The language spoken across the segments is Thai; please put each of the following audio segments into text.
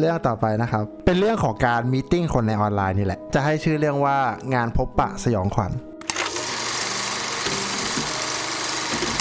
เรื่องต่อไปนะครับ เป็นเรื่องของการมีติ้งคนในออนไลน์นี่แหละ จะให้ชื่อเรื่องว่างานพบปะสยองขวัญ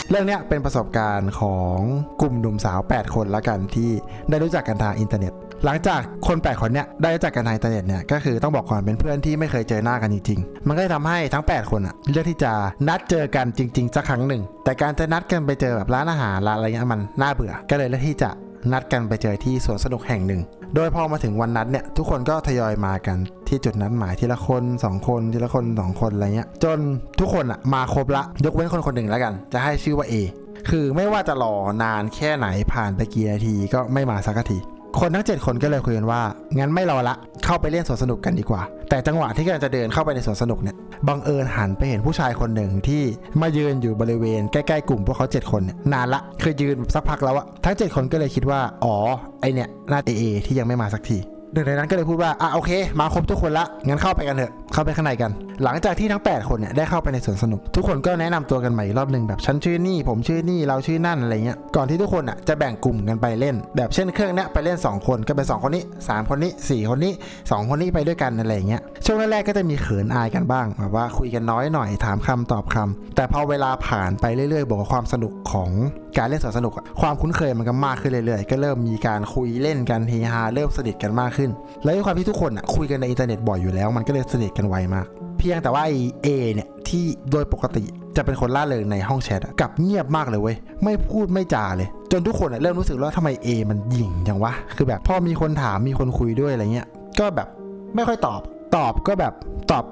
เรื่องเนี้ยเป็นประสบการณ์ของกลุ่มหนุ่มสาว 8 คนละกันที่ได้รู้จักกันทางอินเทอร์เน็ต หลังจากคน8คนเนี้ยได้รู้จักกันทางอินเทอร์เน็ตเนี่ยก็คือต้องบอกก่อนเป็นเพื่อนที่ไม่เคยเจอหน้ากันจริงๆ มันก็เลยทำให้ทั้ง 8 คนอะเลือกที่จะนัดเจอกันจริงๆสักครั้งหนึ่ง แต่การจะนัดกันไปเจอแบบร้านอาหารร้านอะไรเงี้ยมันน่าเบื่อ ก็เลยเลือกที่จะ นัดกันไปเจอที่สวนสนุกแห่งหนึ่ง โดยพอมาถึงวันนัดเนี่ยทุกคนก็ทยอยมากันที่จุดนัดหมายทีละคนสองคนทีละคนสองคนอะไรเงี้ย จนทุกคนอะมาครบละยกเว้นคนคนหนึ่งแล้วกัน จะให้ชื่อว่า A คือไม่ว่าจะรอนานแค่ไหนผ่านไปกี่นาทีก็ไม่มาสักที คนทั้ง 7 คนก็เลยคุยกันว่า งั้นไม่รอละ เข้าไปเล่นสวนสนุกกันดีกว่า แต่จังหวะที่กำลังจะเดินเข้าไปในสวนสนุกเนี่ย บังเอิญหันไปเห็นผู้ชายคนหนึ่งที่มายืนอยู่บริเวณใกล้ๆกลุ่มพวกเขา 7 คนเนี่ยนานละคือยืนสักพักแล้วอะทั้ง 7 คนก็เลยคิดว่า อ๋อ ไอเนี่ยน่าเอเอที่ยังไม่มาสักที หนึ่งในนั้นก็เลยพูดว่า อะโอเค มาครบทุกคนละ งั้นเข้าไปกันเถอะ เข้าไปข้างในกัน หลังจากที่ทั้ง 8 คนเนี่ยได้เข้าไปในสวนสนุก ทุกคนก็แนะนำตัวกันใหม่อีกรอบหนึ่งแบบฉันชื่อนี่ ผมชื่อนี่ เราชื่อนั่นอะไรเงี้ย ก่อนที่ทุกคนอะจะแบ่งกลุ่มกันไปเล่น แบบเช่นเครื่องเนี้ยไปเล่น 2 คนก็เป็น 2 คนนี้ 3 คนนี้ 4 คนนี้ 2 คนนี้ไปด้วยกันอะไรเงี้ย ช่วงแรกๆก็จะมีเขินอายกันบ้างแบบว่าคุยกันน้อยหน่อย ถามคำตอบคำแต่พอเวลาผ่านไปเรื่อยๆบอกว่าความสนุกของการเล่นสนสนุกอะความคุ้นเคยมันก็มากขึ้นเรื่อยๆ ก็เริ่มมีการคุยเล่นกันเฮฮาเริ่มสนิทกันมากขึ้น และด้วยความที่ทุกคนอะคุยกันในอินเทอร์เน็ตบ่อยอยู่แล้ว มันก็เลยสนิทกันไวมาก เพียงแต่ว่าไอเอเนี่ยที่โดยปกติจะเป็นคนล่าเริงในห้องแชทกับเงียบมากเลยเว้ยไม่พูดไม่จาเลย จนทุกคนเริ่มรู้สึกว่าทำไมเอมันหยิ่งจังวะคือแบบพอมีคนถามมีคนคุยด้วยอะไรเงี้ยก็แบบไม่ค่อยตอบ ตอบก็แบบตอบ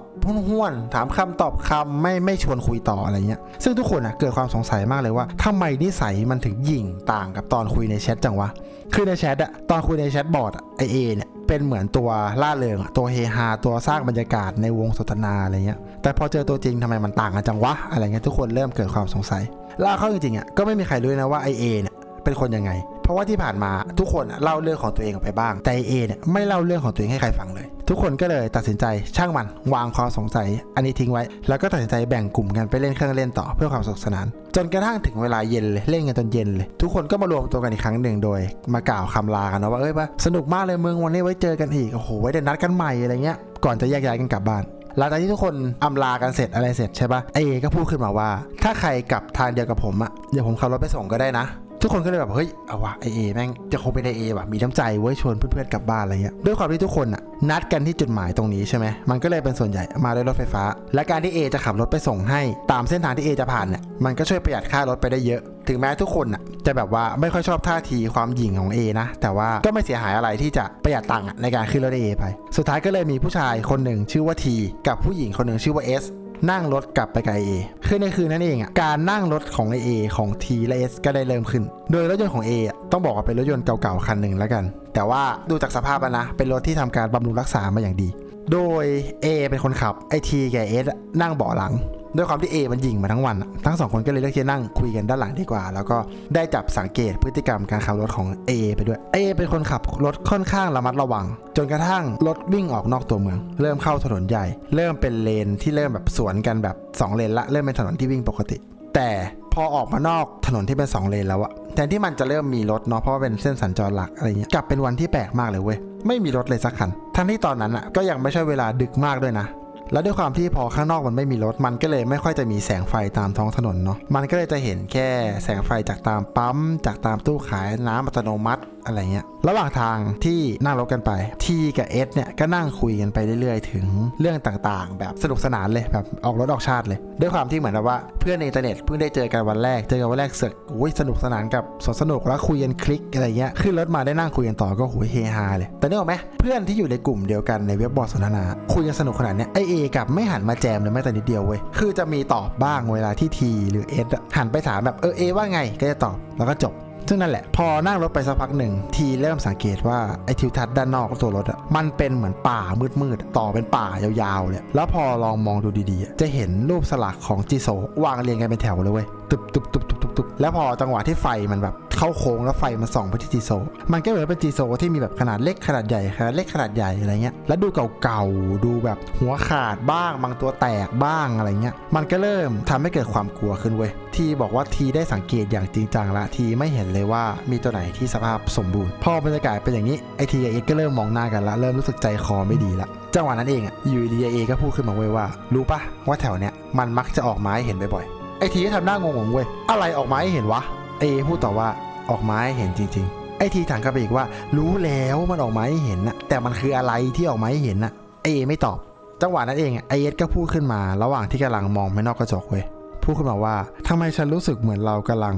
ห้วนๆถามคำตอบคำไม่ไม่ชวนคุยต่ออะไรเงี้ย ซึ่งทุกคนอะเกิดความสงสัยมากเลยว่าทำไมนิสัยมันถึงหยิ่งต่างกับตอนคุยในแชทจังวะ คือในแชทอะตอนคุยในแชทบอร์ดไอเอเนี่ยเป็นเหมือนตัวล่าเริงอะตัวเฮฮาตัวสร้างบรรยากาศในวงสนทนาอะไรเงี้ย แต่พอเจอตัวจริงทำไมมันต่างกันจังวะอะไรเงี้ยทุกคนเริ่มเกิดความสงสัยแล่าเข้าจริงๆอะก็ไม่มีใครรู้นะว่าไอเอเนี่ยเป็นคนยังไง เพราะว่าที่ผ่านมาทุกคนอะเล่าเรื่องของตัวเองออกไปบ้างแต่เอเนี่ยไม่เล่าเรื่องของตัวเองให้ใครฟังเลย ทุกคนก็เลยตัดสินใจช่างมันวางความสงสัย อันนี้ทิ้งไว้ แล้วก็ตัดสินใจแบ่งกลุ่มกันไปเล่นเครื่องเล่นต่อเพื่อความสนุกสนาน จนกระทั่งถึงเวลาเย็นเลยเล่นกันจนเย็นเลย ทุกคนก็มารวมตัวกันอีกครั้งหนึ่งโดย มากล่าวคำลากันนะว่าเอ้ยว่าสนุกมากเลยมึงวันนี้ไว้เจอกันอีกโอ้โหไว้เดี๋ยวนัดกันใหม่อะไรเงี้ยก่อนจะแยกย้ายกันกลับบ้านหลังจากที่ทุกคนอำลากันเสร็จอะไรเสร็จใช่ปะไอเอก็พูดขึ้นมาว่า ถ้าใครกลับทางเดียวกับผมอะเดี๋ยวผมขับรถไปส่งก็ได้นะ ทุกคนก็เลยแบบเฮ้ยเอาวะไอเอแม่งจะคงเป็นไอเอว่ะมีน้ำใจเว้ยชวนเพื่อนๆกลับบ้านอะไรเงี้ยด้วยความที่ทุกคนอะนัดกันที่จุดหมายตรงนี้ใช่ไหมมันก็เลยเป็นส่วนใหญ่มาด้วยรถไฟฟ้า และการที่เอจะขับรถไปส่งให้ ตามเส้นทางที่เอจะผ่านเนี่ยมันก็ช่วยประหยัดค่ารถไปได้เยอะ ถึงแม้ทุกคนอะจะแบบว่าไม่ค่อยชอบท่าทีความหยิ่งของ A นะ แต่ว่าก็ไม่เสียหายอะไรที่จะประหยัดตังค์ในการขึ้นรถ A ไป สุดท้ายก็เลยมีผู้ชายคนหนึ่งชื่อว่า T กับผู้หญิงคนหนึ่งชื่อว่า S นั่งรถกลับไปกับเอคือในคืนนั้นเองอะการนั่งรถของเอของทีและเอสก็ได้เริ่มขึ้น โดยรถยนต์ของเอต้องบอกว่าเป็นรถยนต์เก่าๆคันหนึ่งแล้วกัน แต่ว่าดูจากสภาพแล้วนะ เป็นรถที่ทำการบำรุงรักษามาอย่างดี โดย A เป็นคนขับไอ T กับ S อะนั่งเบาะหลัง ด้วยความที่ A มันยิงมาทั้งวัน ทั้งสองคนก็เลยเลือกที่จะนั่งคุยกันด้านหลังดีกว่า แล้วก็ได้จับสังเกตพฤติกรรมการขับรถของ A ไปด้วย A เป็นคนขับรถค่อนข้างระมัดระวัง จนกระทั่งรถวิ่งออกนอกตัวเมือง เริ่มเข้าถนนใหญ่ เริ่มเป็นเลนที่เริ่มแบบสวนกันแบบ 2 เลนละเริ่มเป็นถนนที่วิ่งปกติ แต่พอออกมานอกถนนที่เป็น 2 เลนแล้วอะแทนที่มันจะเริ่มมีรถเนาะเพราะว่าเป็นเส้นสัญจรหลักอะไรเงี้ยกลับเป็นวันที่แปลกมากเลยเว้ยไม่มีรถเลยสักคัน ทั้งที่ตอนนั้นอะก็ยังไม่ใช่เวลาดึกมากด้วยนะ แล้วด้วยความที่พอข้างนอกมันไม่มีรถ มันก็เลยไม่ค่อยจะมีแสงไฟตามท้องถนนเนาะ มันก็เลยจะเห็นแค่แสงไฟจากตามปั๊ม จากตามตู้ขายน้ำอัตโนมัติ อะไรเงี้ยระหว่างทางที่นั่งรถกันไป ทีกับเอสเนี่ยก็นั่งคุยกันไปเรื่อยๆ ถึงเรื่องต่างๆ แบบสนุกสนานเลยแบบออกรถออกชาติเลย ด้วยความที่เหมือนกับว่าเพื่อนในอินเทอร์เน็ตเพิ่งได้เจอกันวันแรกเจอกันวันแรกเสอกอุ้ยสนุกสนานกับสนสนุกแล้วคุยกันคลิกอะไรเงี้ยขึ้นรถมาได้นั่งคุยกันต่อก็หุยเฮฮาเลยแต่นึกออไหมเพื่อนที่อยู่ในกลุ่มเดียวกันในเว็บบอร์ดสนทนาคุยกันสนุกขนาดเนี้ยไอเอกับไม่หันมาแจมเลยแม้แต่นิดเดียวเว้ยคือจะมีตอบบ้างเวลาที่ทีหรือเอสหันไปถามแบบเออเอว่าไงก็จะตอบแล้วก็จบ ซึ่งนั่นแหละ พอนั่งรถไปสักพักหนึ่ง ทีเริ่มสังเกตว่าไอ้ทิวทัศน์ด้านนอกตัวรถอะมันเป็นเหมือนป่ามืดๆต่อเป็นป่ายาวๆเลยแล้วพอลองมองดูดีๆอะจะเห็นรูปสลักของจิโซวางเรียงกันเป็นแถวเลยเว้ยตึบๆๆๆๆแล้วพอจังหวะที่ไฟมันแบบ เข้าโค้งแล้วไฟมันส่องไปที่จีโซ มันก็เหมือนเป็นจีโซที่มีแบบขนาดเล็กขนาดใหญ่ขนาดเล็กขนาดใหญ่อะไรเงี้ย แล้วดูเก่าๆ ดูแบบหัวขาดบ้าง บางตัวแตกบ้างอะไรเงี้ย มันก็เริ่มทำให้เกิดความกลัวขึ้นเว้ย ทีบอกว่าทีได้สังเกตอย่างจริงจังละ ทีไม่เห็นเลยว่ามีตัวไหนที่สภาพสมบูรณ์ พอบรรยากาศเป็นอย่างนี้ ไอทีกับเอก็เริ่มมองหน้ากันละ เริ่มรู้สึกใจคอไม่ดีละจังหวะนั้นเองอะอยูดีเอก็พูดขึ้นมาเว้ยว่า รู้ปะว่าแถวเนี้ยมันมักจะออกไม้เห็นบ่อยๆไอทีก็ทำหน้างงๆเว้ยอะไรออกไม้ให้เห็นวะเอพูดต่อว่า ออกไม้ให้เห็นจริง ๆ ไอทีถามกลับไปอีกว่า รู้แล้วมันออกไม้ให้เห็นนะแต่มันคืออะไรที่ออกไม้ให้เห็นนะไอเอไม่ตอบ จังหวะนั้นเองไอเอสก็พูดขึ้นมา ระหว่างที่กำลังมองไปนอกกระจกเว้ยพูดขึ้นมาว่าทำไมฉันรู้สึกเหมือนเรากำลัง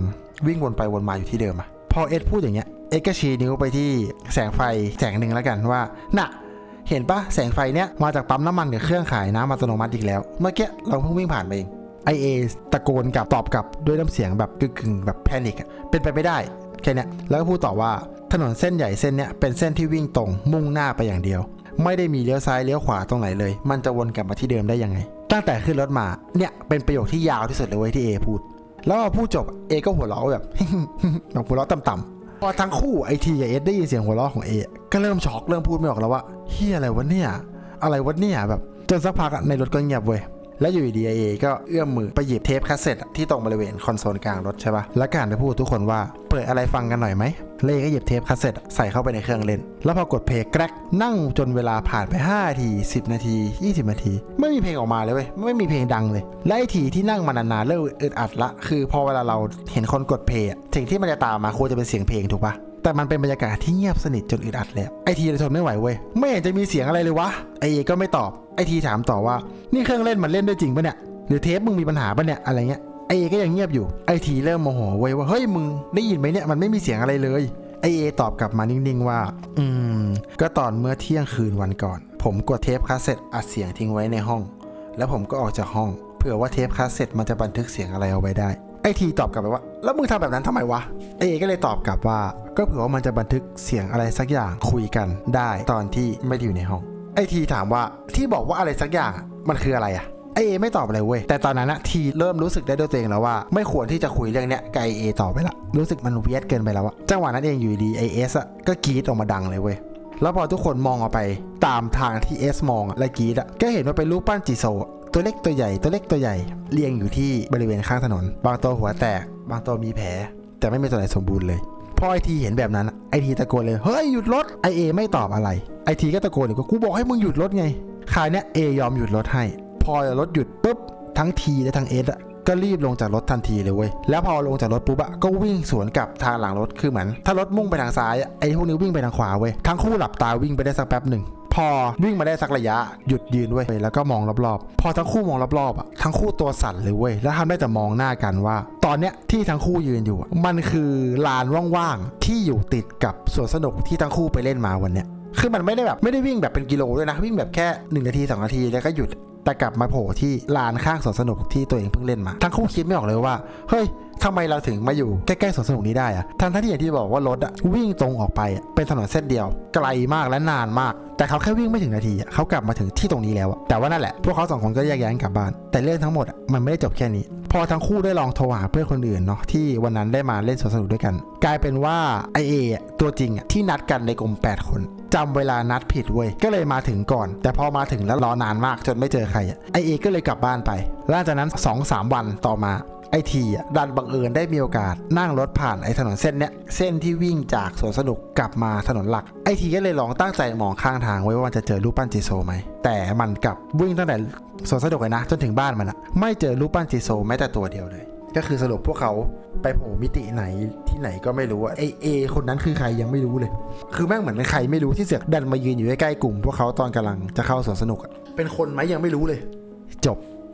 วิ่งวนไปวนมาอยู่ที่เดิมอะพอเอสพูดอย่างเงี้ยเอสก็ชี้นิ้วไปที่แสงไฟแสงหนึ่งแล้วกันว่าน่ะเห็นปะแสงไฟเนี้ยมาจากปั๊มน้ำมันกับเครื่องขายน้ำอัตโนมัติอีกแล้ว เมื่อกี้เราเพิ่งวิ่งผ่านไปเองไอเอตะโกนกลับตอบกลับด้วยน้ำเสียงแบบกึ่งแบบแพนิคเป็นไปไม่ได้ แค่นี้แล้วก็พูดต่อว่าถนนเส้นใหญ่เส้นนี้เป็นเส้นที่วิ่งตรงมุ่งหน้าไปอย่างเดียว ไม่ได้มีเลี้ยวซ้ายเลี้ยวขวาตรงไหนเลย มันจะวนกลับมาที่เดิมได้ยังไง ตั้งแต่ขึ้นรถมาเนี่ยเป็นประโยคที่ยาวที่สุดเลยเว้ยที่เอพูด แล้วพอพูดจบเอก็หัวเราะแบบแบบหัวเราะต่ำๆพอทั้งคู่ไอทีกับเอสได้ยินเสียงหัวเราะของเอก็เริ่มช็อกเริ่มพูดไม่ออกแล้วว่าเฮียอะไรวะเนี่ยอะไรวะเนี่ยแบบจนสักพักในรถก็เงียบเว้ย แล้วอยู่ดีเอก็เอื้อมมือไปหยิบเทปคาสเซ็ตที่ตรงบริเวณคอนโซลกลางรถใช่ปะแล้วก็หันไปพูดทุกคนว่าเปิดอะไรฟังกันหน่อยไหมเล่ก็หยิบเทปคาสเซ็ตใส่เข้าไปในเครื่องเล่น แล้วพอกดเพลงแกรกนั่งจนเวลาผ่านไป5นาที10 นาที 20 นาที ไม่มีเพลงออกมาเลยเว้ยไม่มีเพลงดังเลยและไอ้ทีที่นั่งมานานๆเริ่มอึดอัดละ คือพอเวลาเราเห็นคนกดเพลงสิ่งที่มันจะตามมาควรจะเป็นเสียงเพลงถูกปะแต่มันเป็นบรรยากาศที่เงียบสนิทจนอึดอัดแล้วไอทีเลยทนไม่ไหวเว้ยไม่เห็นจะมีเสียงอะไรเลยวะไอเอก็ไม่ตอบ ทีถามต่อว่า นี่เครื่องเล่นมันเล่นได้จริงปะเนี่ย หรือเทปมึงมีปัญหาปะเนี่ย อะไรเงี้ย ไอเอก็ยังเงียบอยู่ ไอทีเริ่มโมโหเว้ยว่า เฮ้ยมึงได้ยินไหมเนี่ย มันไม่มีเสียงอะไรเลย ไอเอตอบกลับมานิ่งๆว่า อืม ก็ตอนเมื่อเที่ยงคืนวันก่อน ผมกดเทปคาสเซ็ตอัดเสียงทิ้งไว้ในห้อง แล้วผมก็ออกจากห้อง เผื่อว่าเทปคาสเซ็ตมันจะบันทึกเสียงอะไรเอาไว้ได้ ไอทีตอบกลับไปว่า แล้วมึงทำแบบนั้นทำไมวะ ไอเอก็เลยตอบกลับว่า ก็เผื่อว่ามันจะบันทึกเสียงอะไรสักอย่างคุยกันได้ตอนที่ไม่ได้อยู่ในห้อง ไอทีถามว่าที่บอกว่าอะไรสักอย่างมันคืออะไรอะไอเอไม่ตอบอะไรเว้ยแต่ตอนนั้นนะทีเริ่มรู้สึกได้ด้วยตัวเองแล้วว่า ไม่ควรที่จะคุยเรื่องเนี้ยกับไอเอต่อไปละรู้สึกมันเวียดเกินไปแล้วอะจังหวะนั้นเองอยู่ดีไอเอสอะก็กรีดออกมาดังเลยเว้ยแล้วพอทุกคนมองออกไปตามทางที่เอสมองอะและกรีดอะก็เห็นว่าเป็นรูปปั้นจิโซตัวเล็กตัวใหญ่ตัวเล็กตัวใหญ่เรียงอยู่ที่บริเวณข้างถนน บางตัวหัวแตก บางตัวมีแผล แต่ไม่มีตัวไหนสมบูรณ์เลย พอไอทีเห็นแบบนั้นไอทีตะโกนเลยเฮ้ยหยุดรถไอเอไม่ตอบอะไรไอทีก็ตะโกนอีกว่ากูบอกให้มึงหยุดรถไงคราวเนี้ยเอยอมหยุดรถให้ พอรถหยุดปุ๊บทั้งทีและทั้งเอสก็รีบลงจากรถทันทีเลยเว้ย แล้วพอลงจากรถปุ๊บอะก็วิ่งสวนกับทางหลังรถ คือเหมือน ถ้ารถมุ่งไปทางซ้าย ไอ้พวกนี้วิ่งไปทางขวาเว้ย ทั้งคู่หลับตาวิ่งไปได้สักแป๊บหนึ่ง พอวิ่งมาได้สักระยะหยุดยืนเว้ยแล้วก็มองรอบๆ พอทั้งคู่มองรอบๆอะทั้งคู่ตัวสั่นเลยเว้ยแล้วทำได้แต่มองหน้ากันว่า ตอนเนี้ยที่ทั้งคู่ยืนอยู่มันคือลานว่างๆที่อยู่ติดกับสวนสนุกที่ทั้งคู่ไปเล่นมาวันเนี้ยคือมันไม่ได้แบบไม่ได้วิ่งแบบเป็นกิโลด้วยนะ วิ่งแบบแค่1นาที2นาทีแล้วก็หยุดแต่กลับมาโผล่ที่ลานข้างสวนสนุกที่ตัวเองเพิ่งเล่นมา ทั้งคู่คิดไม่ออกเลยว่าเฮ้ยทำไมเราถึงมาอยู่ใกล้ๆสวนสนุกนี้ได้อะทั้งที่อย่างที่บอกว่ารถอะวิ่งตรงออกไปอะเป็นถนนเส้นเดียว ไกลมากและนานมาก แต่เขาแค่วิ่งไม่ถึงนาทีเขากลับมาถึงที่ตรงนี้แล้วแต่ว่านั่นแหละพวกเขาสองคนก็แยกย้ายกลับบ้าน แต่เรื่องทั้งหมดมันไม่ได้จบแค่นี้ พอทั้งคู่ได้ลองโทรหาเพื่อนคนอื่นเนาะที่วันนั้นได้มาเล่นสวนสนุกด้วยกัน กลายเป็นว่าไอเอะตัวจริงที่นัดกันในกลุ่ม 8 คนจำเวลานัดผิดเว้ย ก็เลยมาถึงก่อน แต่พอมาถึงแล้วรอนานมากจนไม่เจอใครไอเอก็เลยกลับบ้านไปหลังจากนั้น 2-3 วันต่อมา ไอทีอะดันบังเอิญได้มีโอกาสนั่งรถผ่านไอถนนเส้นเนี้ยเส้นที่วิ่งจากสวนสนุกกลับมาถนนหลักไอทีก็เลยลองตั้งใจมองข้างทางไว้ว่ามันจะเจอรูปปั้นจิโซไหมแต่มันกลับวิ่งตั้งแต่สวนสนุกเลยนะ จนถึงบ้านมันอะไม่เจอรูปปั้นจิโซแม้แต่ตัวเดียวเลย ก็คือสรุปพวกเขาไปโผล่มิติไหนที่ไหนก็ไม่รู้อะไอเอคนนั้นคือใครยังไม่รู้เลย คือแม่งเหมือนเป็นใครไม่รู้ที่เสือกดันมายืนอยู่ใกล้ๆกลุ่ม พวกเขาตอนกำลังจะเข้าสวนสนุกอะเป็นคนไหมยังไม่รู้เลย จบ